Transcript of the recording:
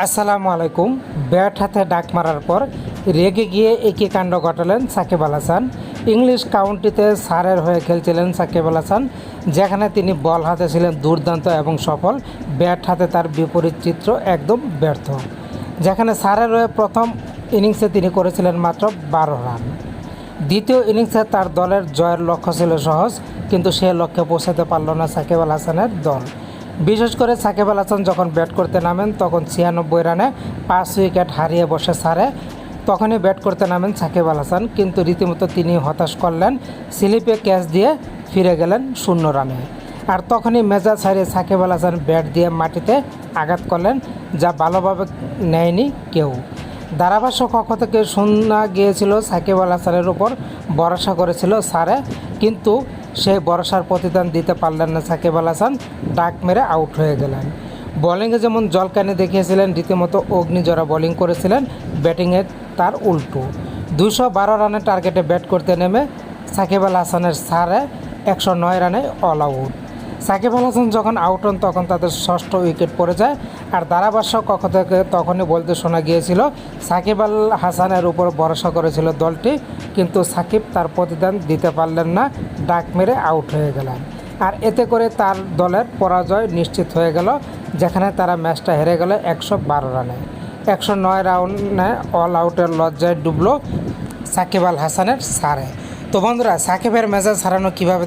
আসসালামু আলাইকুম। ব্যাট হাতে ডাক মারার পর রেগে গিয়ে একই কাণ্ড ঘটালেন সাকিব আল হাসান। ইংলিশ কাউন্টিতে সারের হয়ে খেলছিলেন সাকিব আল হাসান, যেখানে তিনি বল হাতে ছিলেন দুর্দান্ত এবং সফল। ব্যাট হাতে তার বিপরীত চিত্র একদম ব্যর্থ, যেখানে সারের হয়ে প্রথম ইনিংসে তিনি করেছিলেন মাত্র বারো রান। দ্বিতীয় ইনিংসে তার দলের জয়ের লক্ষ্য ছিল সহজ, কিন্তু সে লক্ষ্যে পৌঁছাতে পারল না সাকিব আল হাসানের দল। বিশেষ করে সাকিব আল হাসান যখন ব্যাট করতে নামেন, তখন ছিয়ানব্বই রানে পাঁচ উইকেট হারিয়ে বসে সারে। তখনই ব্যাট করতে নামেন সাকিব আল হাসান, কিন্তু রীতিমতো তিনি হতাশ করলেন, স্লিপে ক্যাচ দিয়ে ফিরে গেলেন শূন্য রানে। আর তখনই মেজাজ হারিয়ে সাকিব আল হাসান ব্যাট দিয়ে মাটিতে আঘাত করলেন, যা ভালোভাবে নেয়নি কেউ। ধারাভাষ্য কক্ষ থেকে শোনা গিয়েছিল সাকিব আল উপর, ভরসা করেছিল সারে কিন্তু সেই ভরসার প্রতিদান দিতে পারলেন না সাকিব আল হাসান, ডাক মেরে আউট হয়ে গেলেন। বোলিংয়ে যেমন জলকানি দেখিয়েছিলেন, রীতিমতো অগ্নিজরা বোলিং করেছিলেন, ব্যাটিংয়ে তার উল্টো। দুশো বারো রানের টার্গেটে ব্যাট করতে নেমে সাকিব আল হাসানের সারে একশো নয় রানে অল আউট। সাকিব আল হাসান যখন আউট হন, তখন তাদের ষষ্ঠ উইকেট পড়ে যায়। আর ধারাভাষ্য কক্ষ থেকে তখনই বলতে শোনা গিয়েছিল, সাকিব আল হাসানের উপর ভরসা করেছিল দলটি, কিন্তু সাকিব তার প্রতিদান দিতে পারলেন না, ডাক মেরে আউট হয়ে গেলেন। আর এতে করে তার দলের পরাজয় নিশ্চিত হয়ে গেল, যেখানে তারা ম্যাচটা হেরে গেল একশো বারো রানে। একশো নয় রাউন্ডে অল আউটের লজ্জায় ডুবলো সাকিব আল হাসানের সারে। তো বন্ধুরা, সাকিবের মেজাজ হারানো কীভাবে